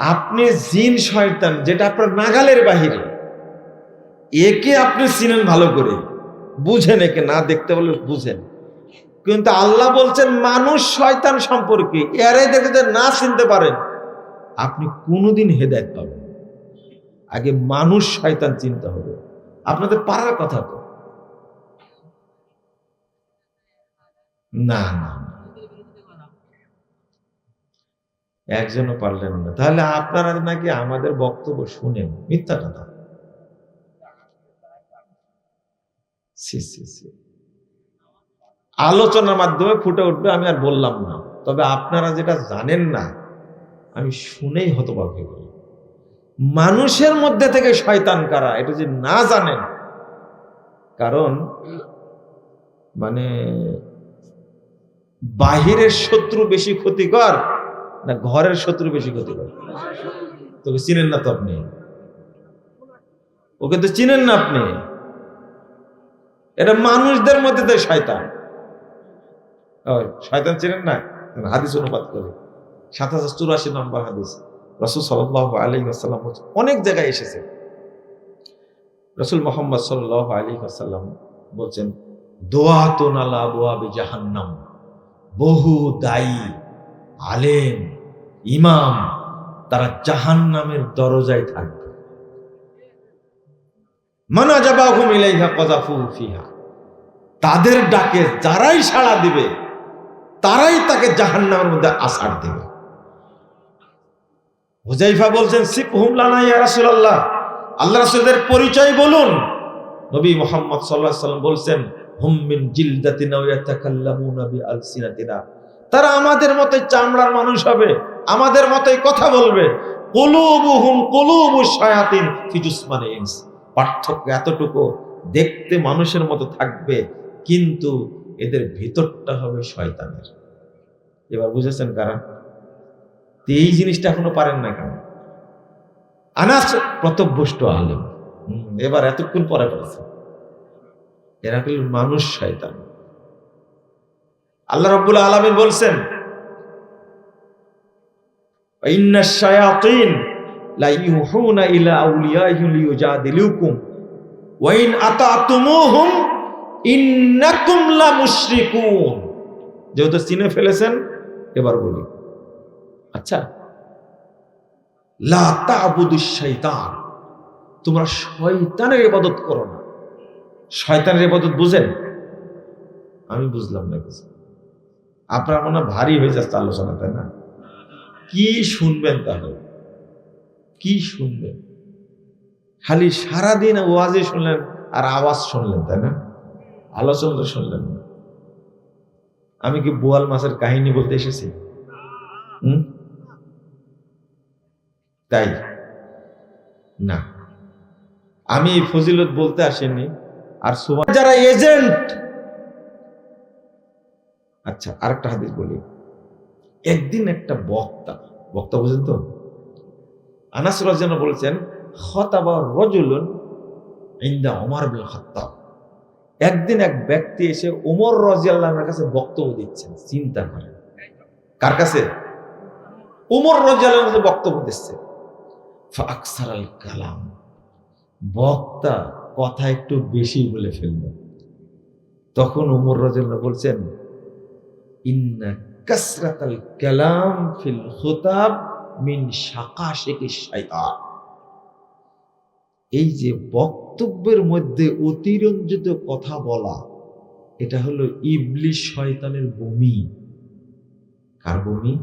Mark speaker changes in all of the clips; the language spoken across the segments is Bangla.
Speaker 1: আপনি জিন শয়তান, যেটা আপনার নাগালের বাহিরে। একে আপনি চিনেন ভালো করে। বুঝেন একে, না দেখতে বলে বুঝেন। কিন্তু আল্লাহ বলছেন, মানুষ শয়তান সম্পর্কে এরে দেখে যে না চিনতে পারেন। আপনি কোনোদিন হেদায়ত পাবেন আগে মানুষ শয়তান চিনতে হবে। আপনাদের পারার কথা তো। না না না। একজনও পারলেন না। তাহলে আপনারা নাকি আমাদের বক্তব্য শুনেন। মিথ্যা কথা। আলোচনার মাধ্যমে ফুটে উঠবে, আমি আর বললাম না। তবে আপনারা যেটা জানেন না, আমি শুনেই হতবাক হয়ে গেলাম। মানুষের মধ্যে থেকে শয়তান কারা, এটা যে না জানেন কারণ মানে বাহিরের শত্রু বেশি ক্ষতিকর না, ঘরের শত্রু বেশি ক্ষতি করে। তোকে চিনেন না তো আপনি? ওকে তো চিনেন না আপনি? এটা মানুষদের মধ্যে তো শয়তান। শয়তান চিনেন না? হাদিস অনুবাদ করে। সাত হাজার চুরাশি নম্বর হাদিস। রসুল সাল্লাহ আলী আসাল্লাম অনেক জায়গায় এসেছে। রসুল মোহাম্মদ সাল্লাহ আলী আসাল্লাম বলছেন, দোয়াতুন আলা বোয়াবি জাহান্নাম। বহু দায়ী, আলেম ইমাম তারা জাহান্নামের দরজায় থাকবে। মানা যাবাহুম ইলাইহা কযাফু ফিহা। তাদের ডাকে যারাই সাড়া দিবে, তারাই তাকে জাহান্নামের মধ্যে আসার দেবে। হুজাইফা বলছেন, সিফহুম লানা ইয়া রাসূলুল্লাহ। আল্লাহ রাসূলের পরিচয় বলুন। নবী মুহাম্মদ সাল্লাল্লাহু আলাইহি সাল্লাম বলছেন, হুম মিন জিলদাতিনা ওয়া ইয়াতাকাল্লামুনা বিআলসিনাতিনা। তারা আমাদের মতোই চামড়ার মানুষ হবে। আমাদের মতোই কথা বলবে। পার্থক্য এতটুকু, দেখতে মানুষের মতো থাকবে, কিন্তু এদের ভিতরটা হবে শয়তানের। এবার বুঝেছেন কারা? এই জিনিসটা এখনও পারেন না কেন? আনাস প্রতভ্যষ্ট আলেম। এবার এতক্ষণ পরে পড়েছে এরা মানুষ শয়তান। আল্লাহ রব্বুল আলমিন বলছেন শায়াতিন ইলা আউলিয়াইহিম লিয়ুজাদিলুকুম ওয়া ইন আতাতুমুহুম ইন্নাকুম লা মুশরিকুন যেহেতু চিনে ফেলেছেন, এবার বলি। আচ্ছা শাইতান, তোমরা শয়তানের ইবাদত করো না। শয়তানের ইবাদত বুঝেন? আমি বুঝলাম না কিছু। আপনার মনে ভারী হয়ে যাচ্ছে আলোচনা, তাই না? কি শুনবেন তাহলে? কি শুনবেন? খালি সারাদিন ওয়াজে শুনলেন আর আওয়াজ শুনলেন, তাই না? আলোচনা শুনলেন না। আমি কি বোয়াল মাছের কাহিনী বলতে এসেছি? হুম? তাই? না। আমি ফজিলত বলতে আসেনি আর যারা এজেন্ট আচ্ছা আরেকটা হাদিস বলি। একদিন একটা বক্তা বক্তা বুঝেন তো? আনাস রাজন বলেছেন, খতাবা রজুলুন ইন্দা ওমর বিন খাত্তাব একদিন এক ব্যক্তি এসে ওমর রাজিয়াল্লাহর কাছে বক্তব্য দিচ্ছেন, চিন্তা করেন। কার কাছে? ওমর রাজিয়াল্লাহর কাছে বক্তব্য দিচ্ছে। ফাকসার আল কালাম। বক্তা কথা একটু বেশি বলে ফেলল। তখন ওমর রাজিয়াল্লাহ বলছেন, ইন্না কাসরাতাল কালাম ফিল খুতাব মিন শাকাশিকি শাইতান এই যে বক্তব্যের মধ্যে অতিরঞ্জিত কথা বলা, এটা হলো ইবলিশ শয়তানের বমি। কার বমি?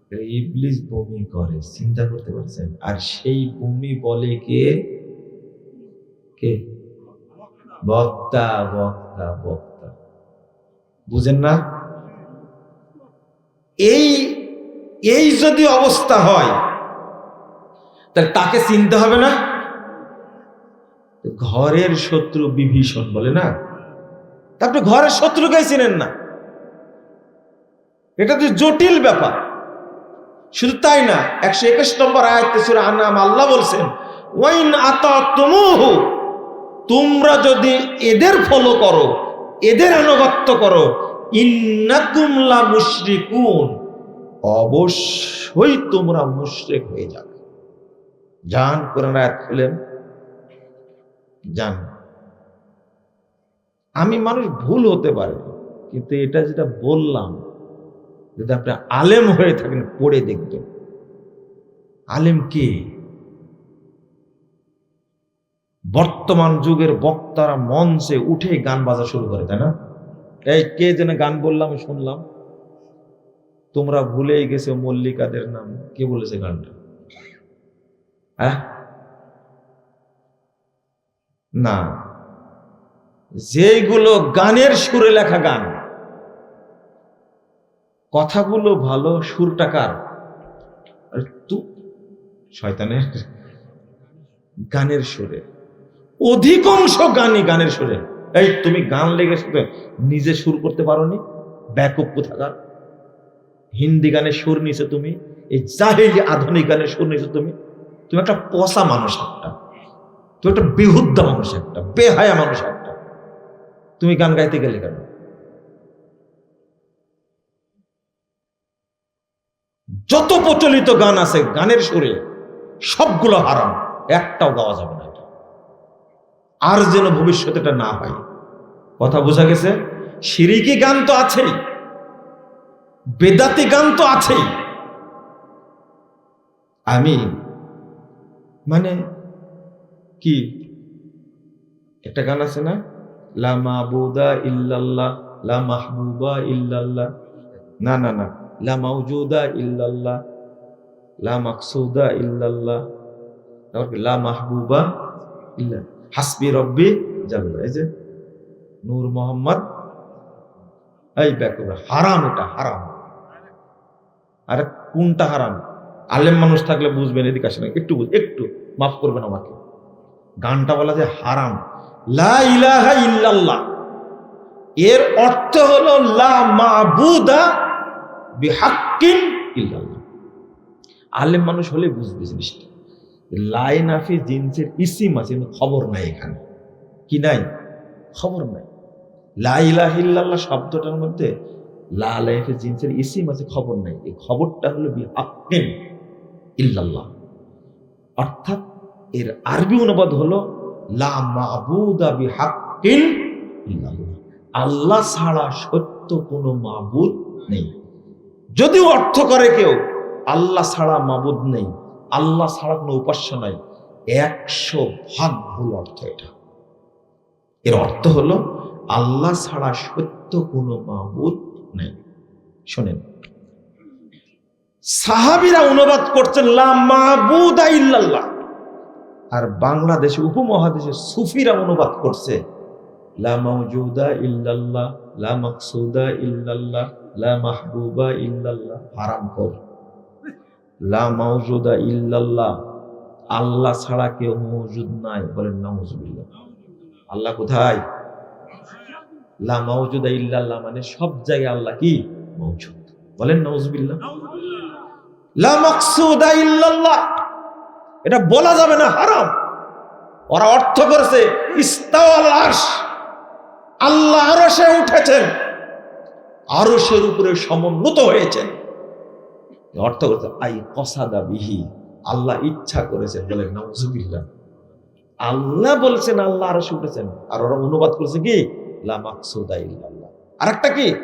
Speaker 1: এটা ইবলিশ বমি করে, চিন্তা করতে পারছেন? আর সেই বমি বলে কে? কে? বক্তা বক্তা বক্তা। বুঝেন না? এই এই যদি অবস্থা হয়, তাহলে তাকে চিনতে হবে না? ঘরের শত্রু বিভীষণ বলে না? আপনি ঘরের শত্রুকেই চিনেন না। এটা তো জটিল ব্যাপার। শুধু তাই না, একশো একুশ নম্বর আয়াতে আনাম আল্লাহ বলছেন, ওয়াইন আতা তুমুহু তোমরা যদি এদের ফলো করো, এদের আনুগত্য করো ইন্নাকুম লা মুশরিকুন। অবশ্যই তোমরা মুশরিক হয়ে যাবে। জান কোরআন আয়াত খুলেন। আমি মানুষ ভুল হতে পারে, কিন্তু এটা যেটা বললাম, যদি আপনি আলেম হয়ে থাকেন, পড়ে দেখবেন। আলেম কে? বর্তমান যুগের বক্তারা মঞ্চে উঠে গান বাজা শুরু করে, তাই না? এই কে যেন গান বললাম, শুনলাম। তোমরা ভুলেই গেছো মল্লিকাদের নাম। কে বলেছে গানটা? হ্যাঁ? না। যেগুলো গানের সুরে লেখা গান, কথাগুলো ভালো, সুরটা কার? আর তু, শয়তানের গানের সুরে। অধিকাংশ গানই গানের সুরে। এই, তুমি গান লেগে শুধু নিজে সুর করতে পারোনি? ব্যাকপ কোথাকার? হিন্দি গানের সুর নিছো তুমি? এই জাহিলি আধুনিক গানের সুর নিছো তুমি? তুমি একটা পচা মানুষ একটা। তুমি একটা বিহুদ্ধা মানুষ একটা, বেহায়া মানুষ একটা। তুমি গান গাইতে গেলে কেন? যত প্রচলিত গান আছে গানের সুরে সবগুলো হারাম, একটাও গাওয়া যাবে না। আর যেন ভবিষ্যতে এটা না হয়। কথা বোঝা গেছে? সিরিকি গান তো আছেই। বেদাতি গান তো আছেই। আমি মানে কি? একটা গান আছে না? লা মাবুদা ইল্লাল্লাহ, লা মাহবুবা ইল্লাল্লাহ। না না না। লা মাউজুদা ইল্লাল্লাহ, লা মাকসুদা ইল্লাল্লাহ? লা মাহবুবা ইল্লা হাসবি রব্বি জাল্লা এই যে নূর মোহাম্মদ, এই ব্যাকুর হারাম এটা, হারাম। আরে কোনটা হারাম? আলেম মানুষ থাকলে বুঝবেন, এদিকে আসেন, একটু একটু মাফ করবেন আমাকে। গানটা বলা যে হারাম। লা ইলাহা ইল্লাল্লাহ। এর অর্থ হলো লা মাবুদা বিহাক্কিন ইল্লাল্লাহ। আলেম মানুষ হলে বুঝবে জিনিসটা। লাই নাফি জিন্সের ইসিম আছে খবর নাই এখানে। কি নাই? খবর নাই। লা ইলাহা শব্দটার মধ্যে লা লাইফে জিন্সের ইসিম আছে, খবর নাই। এই খবরটা হলো বিহাক্কিন ইল্লাল্লাহ। অর্থাৎ এর আরবি অনুবাদ হলো, লা মাবুদা বিহাক্কিন ইল্লাল্লাহ। আল্লাহ ছাড়া সত্য কোনো মাবুদ নেই। যদিও অর্থ করে কেউ, আল্লাহ ছাড়া মাবুদ নেই। আল্লাহ ছাড়া কোনো উপাস্য নাই। একশো ভাগ ভুল অর্থ এটা। এর অর্থ হলো, আল্লাহ ছাড়া সত্য কোনো মাবুদ নেই। শোনেন। সাহাবিরা অনুবাদ করছেন ইল্লাল্লাহ। আর বাংলাদেশে উপমহাদেশে সুফিরা অনুবাদ করছে, লা মাউজুদা ইল্লাল্লাহ, লা ইল্লাল্লাহ, লা মাহবুবা ইল্লাল্লাহ। হারাম কর। লা মাউজুদা ইল্লাল্লাহ। আল্লাহ ছাড়া কেউ মৌজুদ নাই বলেন নাউজুবিল্লাহ। আল্লাহ কোথায়? লা মাউজুদা ইল্লাল্লাহ মানে সব জায়গায় আল্লাহ কি? মৌজুদ বলেন নাউজুবিল্লাহ। লা মাকসুদা ইল্লাল্লাহ। এটা বলা যাবে না, হারাম। ওরা অর্থ করেছে, ইস্তাওয়াল আরশ। আল্লাহ আরও সে উঠেছেন। আরও উপরে সমুন্নত হয়েছেন। অর্থ করছে আই কসাদা বিহি, আল্লাহ ইচ্ছা করেছেন। বলেন নাউজুবিল্লাহ। আল্লাহ বলছেন, আল্লাহ আরও উঠেছেন। আর ওরা অনুবাদ করেছে কি? ইল্লাল্লাহ। কি?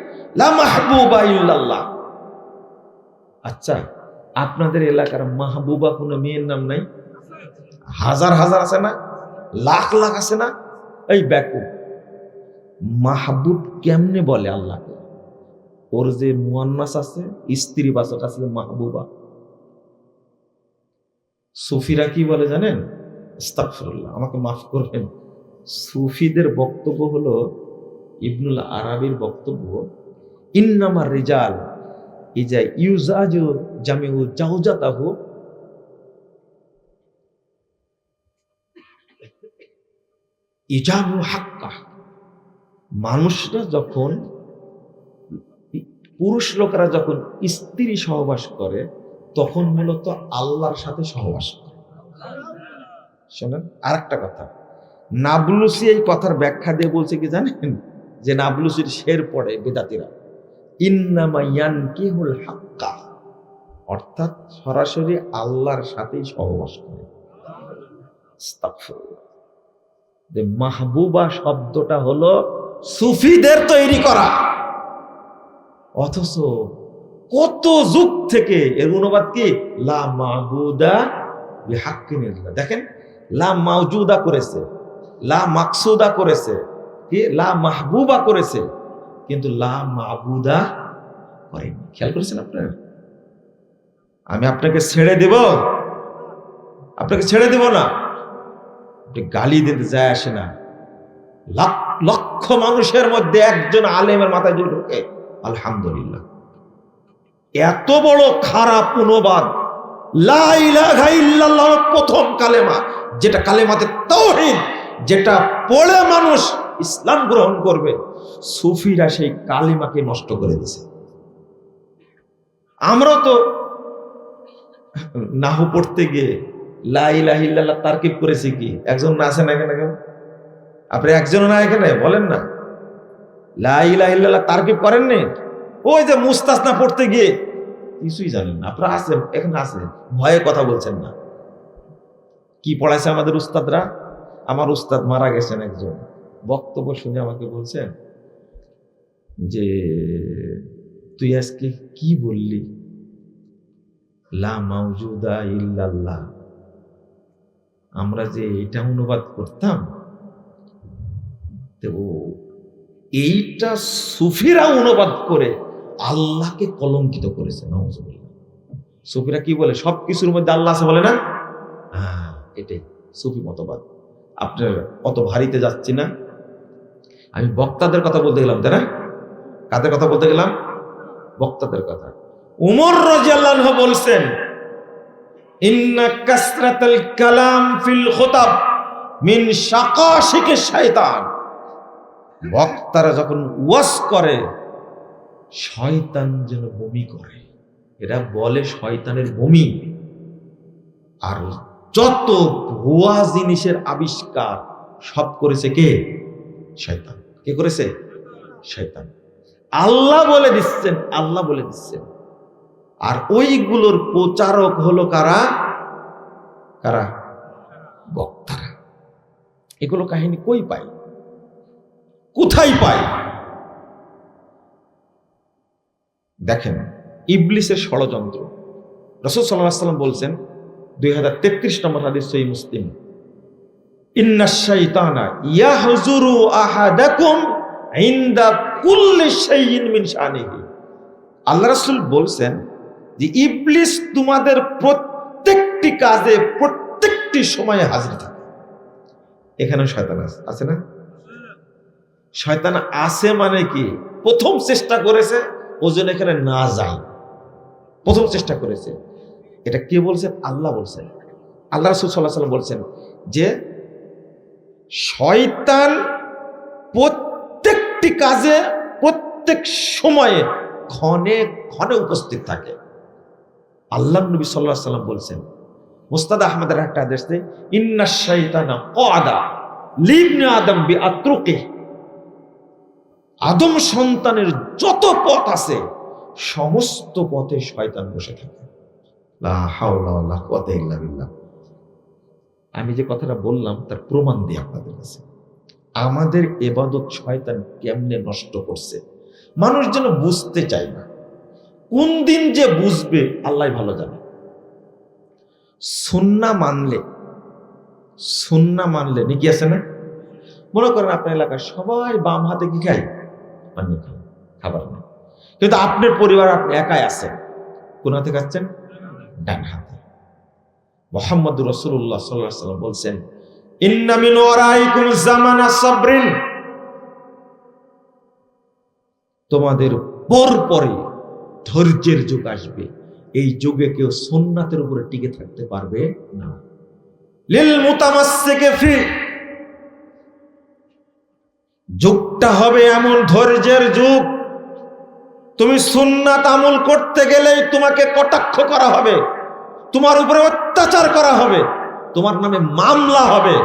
Speaker 1: ইল্লাল্লাহ। আচ্ছা আপনাদের এলাকার মাহবুবা কোনো মেয়ের নাম নাই? হাজার হাজার আছে না? লাখ লাখ আছে না? এই ব্যাকু মাহবুব কেমনে বলে আল্লাহকে? ওর যে মুয়ান্নাস আছে, স্ত্রী বাচক আছে, মাহবুবা। সুফিরা কি বলে জানেন? আমাকে মাফ করবেন। সুফিদের বক্তব্য হলো, ইবনুল আরাবির বক্তব্য ইন্নামার রিজাল ইজা ইউজাজু জামিউ হাক্কা। মানুষরা যখন পুরুষ লোকেরা যখন স্ত্রী সহবাস করে, তখন মূলত আল্লাহর সাথে সহবাস করে। শোনেন আর একটা কথা। নাবলুসি এই কথার ব্যাখ্যা দিয়ে বলছে কি জানেন? যে নাবলুসির শের পড়ে বেদাতিরা। ইন্নামা ইয়ানকিহুল হাক্কা। অর্থাৎ সরাসরি আল্লাহর সাথেই সহবাস করে। মাহবুবা শব্দটা হলো সুফিদের তৈরি করা। অথচ কত যুগ থেকে এর অনুবাদ কি? লা মাহবুদা বিহাক্কিন ইল্লাহ। দেখেন, লা মাউজুদা করেছে, লা মাকসুদা করেছে, কি? লা মাহবুবা করেছে, কিন্তু লা মাহবুদা করেনি। খেয়াল করেছেন আপনারা? আমি আপনাকে ছেড়ে দেব? আপনাকে ছেড়ে দেব না? গালি দিতে যায় আসে না। লক্ষ মানুষের মধ্যে একজন আলেমের মাথায় যদি ঢোকে। আলহামদুলিল্লাহ। এত বড় খারাপ অনুবাদ প্রথম কালেমা, যেটা কালেমাতে তাওহীদ, যেটা পড়ে মানুষ ইসলাম গ্রহণ করবে, সুফিরা সেই কালিমাকে নষ্ট করে দিছে আমরা তো নাহু পড়তে গিয়ে লাইলাহিল্লাহ তারকিব করেছি কি? একজন না আছেন এখানে কেউ আপনি একজন না এখানে? বলেন না। লাইলাহিল্লাহ তারকিব করেননি ওই যে মুস্তাসনা পড়তে গিয়ে কিছুই জানেন না। আপনারা আছেন, এখানে আছে ভয়ে কথা বলছেন না। কি পড়াইছে আমাদের উস্তাদরা? আমার উস্তাদ মারা গেছেন একজন। বক্তব্য শুনে আমাকে বলছেন যে, তুই আজকে কি বললি? লা ইল্লাল্লাহ। আমরা যে এটা অনুবাদ করতাম, তো এইটা সুফিরা অনুবাদ করে আল্লাহকে কলঙ্কিত করেছে সুফিরা কি বলে? সব কিছুর মধ্যে আল্লাহ আছে বলে না? হ্যাঁ এটাই সুফি মতবাদ। আপনার অত ভারীতে যাচ্ছি না। আমি বক্তাদের কথা বলতে গেলাম, তাই না? কাদের কথা বলতে গেলাম? বক্তাদের কথা। উমর রাজিয়াল্লাহু বলছেন, ইন্না কাসরাতাল কালাম ফিল খুতাব মিন শাকাশিকে শয়তান বক্তারা যখন ওয়াজ করে, শয়তান যেন বমি করে। এরা বলে শয়তানের বমি। আর যত ভুয়া জিনিসের আবিষ্কার সব করেছে কে? শয়তান। কে করেছে? শয়তান। আল্লাহ বলে দিচ্ছেন, আল্লাহ বলে দিচ্ছেন। আর ওইগুলোর প্রচারক হলো কারা? কারা? বক্তারা। এগুলো কাহিনী কই পাই? কোথায় পায়? দেখেন, ইবলিসের ষড়যন্ত্র। রসদ সাল্লাহ সাল্লাম বলছেন, দুই হাজার তেত্রিশ নম্বর হাদিস সই মুসলিম আল্লাহ রাসূল বলছেন যে, ইবলিস তোমাদের প্রত্যেকটি কাজে প্রত্যেকটি সময়ে হাজির থাকে। এখানে শয়তান আছে না? শয়তান আছে মানে কি? প্রথম চেষ্টা করেছে ওজন এখানে না যায়। প্রথম চেষ্টা করেছে। এটা কে বলছেন আল্লাহ বলছেন আল্লাহ রাসূল আলাইহি সাল্লাম বলছেন যে, শয়তান প্রত্যেকটি কাজে, প্রত্যেক সময়ে ক্ষণে ক্ষণে উপস্থিত থাকে। আল্লাহ নবী সাল্লাহ সাল্লাম বলছেন, মুস্তাদ আহমদের একটা আদেশ দেয় ইন্না শৈতানা আদা লিবনে আদম বি আত্রুকে আদম সন্তানের যত পথ আছে, সমস্ত পথে শয়তান বসে থাকে। আমি যে কথাটা বললাম, তার প্রমাণ দিই আপনাদের কাছে। আমাদের এবাদত শয়তান কেমনে নষ্ট করছে? মানুষ যেন বুঝতে চায় না। কোন দিন যে বুঝবে, আল্লাহ ভালো জানে। সুন্না মানলে সুন্না মানলে, নাকি আছে না? মনে করেন আপনার এলাকার সবাই বাম হাতে কি খায়? পানি খাবার নেই কিন্তু আপনার পরিবার, আপনি একাই আছেন, কোন হাতে খাচ্ছেন? ডান হাতে। মোহাম্মদ রসুল্লাহ সাল্লাহ সাল্লাম বলছেন ইন্নামিন জামানা সাবরিন। তোমাদের পর পরে ধৈর্যের যুগ আসবে। এই যুগে কেউ সোননাথের উপরে টিকে থাকতে পারবে না। লিল মুতামাসসিকে ফি যুগটা হবে এমন ধৈর্যের যুগ। তুমি সুন্নাত আমল করতে গেলেই তোমাকে কটাক্ষ করা হবে, তোমার উপরে অত্যাচার করা হবে, তোমার নামে মামলা হবে,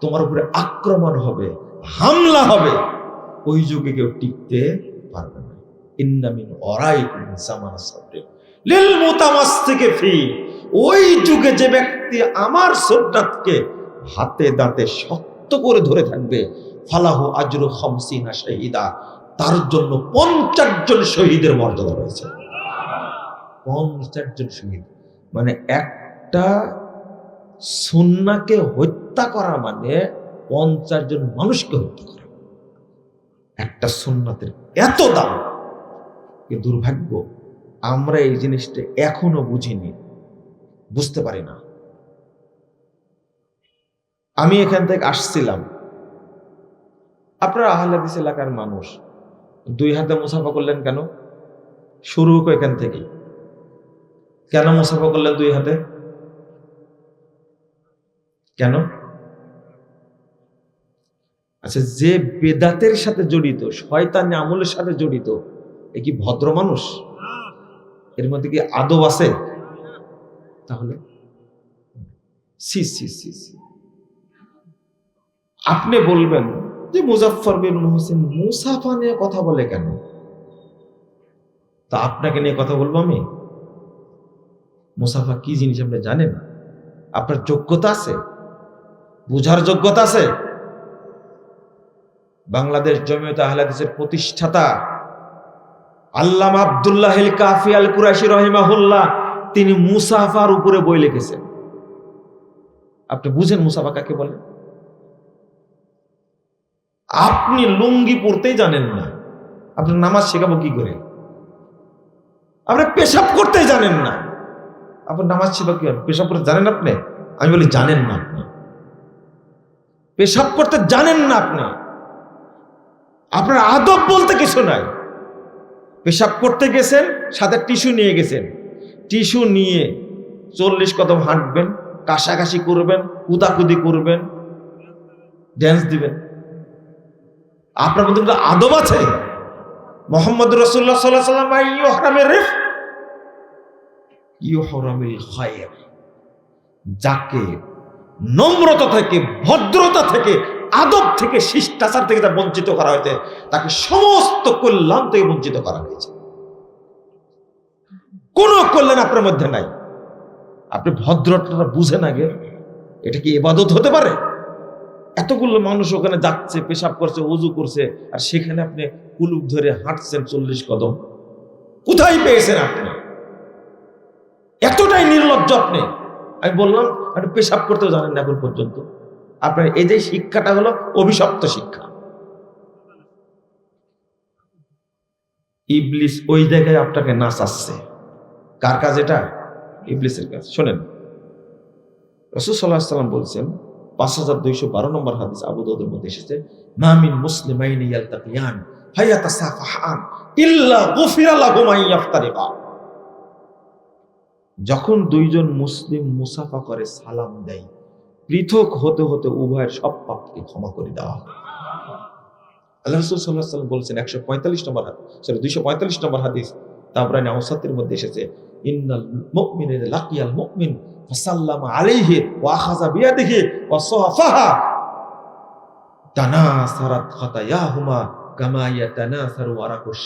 Speaker 1: তোমার উপরে আক্রমণ হবে, হামলা হবে। ওই যুগে কেউ টিকতে পারবে না। ফি ওই যুগে যে ব্যক্তি আমার সুন্নাতকে হাতে দাঁতে শক্ত করে ধরে থাকবে ফালাহু আজরু খামসিনা শাহিদা। তার জন্য পঞ্চাশ জন শহীদের মর্যাদা রয়েছে। পঞ্চাশ জন শহীদ। মানে একটা সুন্নাকে হত্যা করা মানে পঞ্চাশ জন মানুষকে হত্যা করা। একটা সুন্নাতের এত দাম। কি দুর্ভাগ্য। আমরা এই জিনিসটা এখনও বুঝিনি। বুঝতে পারি না। আমি এখান থেকে আসছিলাম। আপনারা আহলাদিস এলাকার মানুষ। দুই হাতে মুসাফা করলেন কেন? শুরু এখান থেকেই কেন মুসাফা করলেন দুই হাতে? কেন? আচ্ছা যে বেদাতের সাথে জড়িত, শয়তান আমলের সাথে জড়িত, এ কি ভদ্র মানুষ? এর মধ্যে কি আদব আছে? তাহলে? সি সি সি। আপনি বলবেন যে মুজাফফর বিন মোহসিন মুসাফা নিয়ে কথা বলে কেন? তা আপনাকে নিয়ে কথা বলব আমি? মুসাফা কি জিনিস আপনি জানেন? আপনার যোগ্যতা আছে? বুঝার যোগ্যতা আছে? বাংলাদেশ জমিয়ত আহলাদিসের প্রতিষ্ঠাতা আল্লামা আবদুল্লাহ কাফি আল কুরাশি রহিমাহুল্লাহ, তিনি মুসাফার উপরে বই লিখেছেন। আপনি বুঝেন মুসাফা কাকে বলে? আপনি লুঙ্গি পরতেই জানেন না। আপনার নামাজ শেখাবো কি করে? আপনি পেশাব করতেই জানেন না। আপনার নামাজ শেখাবো কি পেশাব করতে জানেন আপনি? আমি বলি জানেন না আপনি। পেশাব করতে জানেন না আপনি। আপনার আদব বলতে কিছু নাই। পেশাব করতে গেছেন, সাথে টিস্যু নিয়ে গেছেন। টিস্যু নিয়ে চল্লিশ কদম হাঁটবেন, কাশাকাশি করবেন, কুদাকুদি করবেন ড্যান্স দিবেন। আপনার মধ্যে কিন্তু আদব আছে? মোহাম্মদ রসুল্লাহ সাল্লাহ সাল্লাম ইহরামের রেফ ইহরামিল খায়ের। যাকে নম্রতা থেকে, ভদ্রতা থেকে, আদব থেকে, শিষ্টাচার থেকে যা বঞ্চিত করা হয়েছে, তাকে সমস্ত কল্যাণ থেকে বঞ্চিত করা হয়েছে। কোন কল্যাণ আপনার মধ্যে নাই। আপনি ভদ্রতা বুঝেন আগে। এটা কি এবাদত হতে পারে? এতগুলো মানুষ ওখানে যাচ্ছে, পেশাব করছে, উজু করছে, আর সেখানে আপনি কুলুপ ধরে হাঁটছেন চল্লিশ কদম। কোথায় পেয়েছেন আপনি? এতটাই নির্লজ্জ আপনি। আমি বললাম, আপনি পেশাব করতেও জানেন না এখন পর্যন্ত। আপনার এই যে শিক্ষাটা হলো অভিশপ্ত শিক্ষা। ইবলিস ওই জায়গায় আপনাকে নাচাচ্ছে। কার কাজ এটা? ইবলিসের কাজ। শোনেন, রসুল সাল্লাহ সাল্লাম বলছেন যখন দুইজন মুসলিম মুসাফা করে সালাম দেয়, পৃথক হতে হতে উভয়ের সব পাপকে ক্ষমা করে দেওয়া আল্লাহ রসুল সাল্লাহ বলছেন একশো পঁয়তাল্লিশ নম্বর হাদিস, সরি, দুইশো পঁয়তাল্লিশ নম্বর হাদিস তাবরানি আওসাতের মধ্যে এসেছে, ইন্নাল মুমিনের লাকিয়াল মুমিন, ফাসাল্লাম আলাইহি ওয়া আখাযা বিয়াদিহি ওয়া সাফাহা তানাসারাত খাতায়াহুমা কামা ইয়াতানাসারু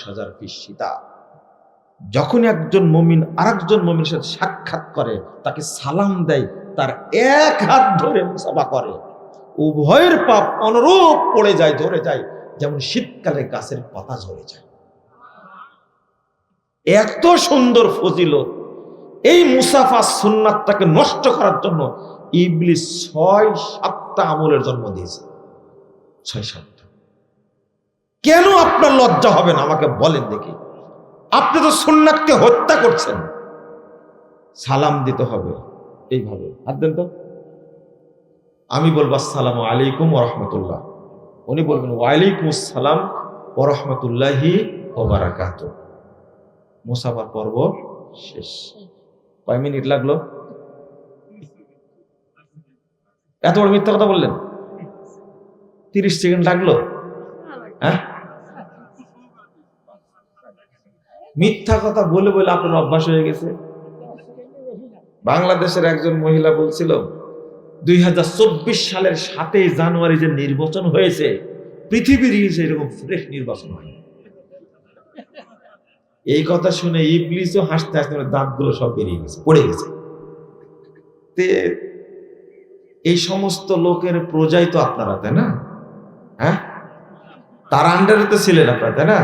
Speaker 1: শাজার যখন একজন মমিন আরেকজন মমিনের সাথে সাক্ষাৎ করে, তাকে সালাম দেয়, তার এক হাত ধরে মুসাফা করে। উভয়ের পাপ অনুরূপ পড়ে যায় ধরে যায়, যেমন শীতকালে গাছের পাতা ঝরে যায়। এত সুন্দর ফজিলত। এই মুসাফা সুন্নাতটাকে নষ্ট করার জন্য ইবলিস ছয় সাতটা আমলের জন্ম দিয়েছে। ছয় সাতটা। কেন আপনার লজ্জা হবে না? আমাকে বলেন দেখি। আপনি তো সুন্নাতকে হত্যা করছেন। সালাম দিতে হবে। এইভাবে। হাত দেন তো। আমি বলব, আসসালামু আলাইকুম রহমতুল্লাহ। উনি বলবেন, ওয়ালাইকুম আসসালাম ও রহমতুল্লাহি ওবারাকাত মুসাফার পর্ব শেষ। কয় মিনিট লাগল? এত বড় মিথ্যা কথা বললেন? তিরিশ সেকেন্ড লাগল? হ্যাঁ? মিথ্যা কথা বলে বলে আপনার অভ্যাস হয়ে গেছে? বাংলাদেশের একজন মহিলা বলছিল, দুই হাজার চব্বিশ সালের সাতই জানুয়ারি যে নির্বাচন হয়েছে, পৃথিবীর এরকম ফ্রেশ নির্বাচন হয় এই কথা শুনে ইবলিসও হাসতে হাসতে দাঁতগুলো সব বেরিয়ে গেছে, পড়ে গেছে। এই সমস্ত লোকের প্রজাই তো আপনারা, তাই না? হ্যাঁ? তার আন্ডারে তো ছিলেন আপনারা, তাই না?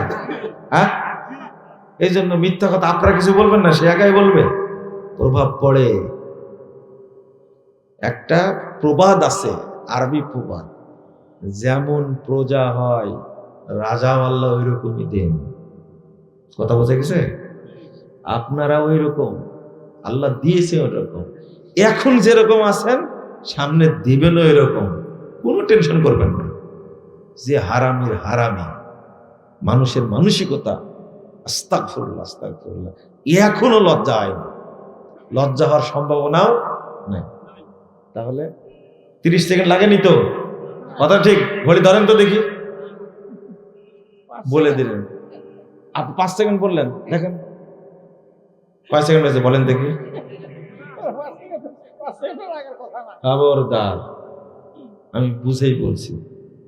Speaker 1: হ্যাঁ? এই জন্য মিথ্যা কথা আপনারা কিছু বলবেন না, সে একাই বলবে। প্রভাব পড়ে। একটা প্রবাদ আছে, আরবি প্রবাদ। যেমন প্রজা হয় রাজা আল্লাহ ওই রকমই দেন। কথা বোঝা গেছে? আপনারা ওই রকম আল্লাহ দিয়েছে ওই রকম এখন যেরকম আছেন, সামনে দিবেন ওই রকম কোনো টেনশন করবেন না। যে হারামির হারামি, মানুষের মানসিকতা আস্তাক ফুল্লাহ আস্তাক ফুল্লাহ এখনও লজ্জা হয়নি লজ্জা হওয়ার সম্ভাবনাও নেই। তাহলে তিরিশ সেকেন্ড লাগেনি তো? কথা ঠিক? ঘড়ি ধরেন তো দেখি। বলে দিলেন। আপনি পাঁচ সেকেন্ড বললেন দেখেন। কয় সেকেন্ড হয়েছে বলেন দেখি। খবরদার। আমি বুঝেই বলছি।